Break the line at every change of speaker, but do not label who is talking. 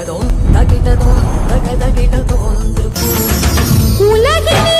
தகிடதும் தக தகிட்டதும்
உலகினிலே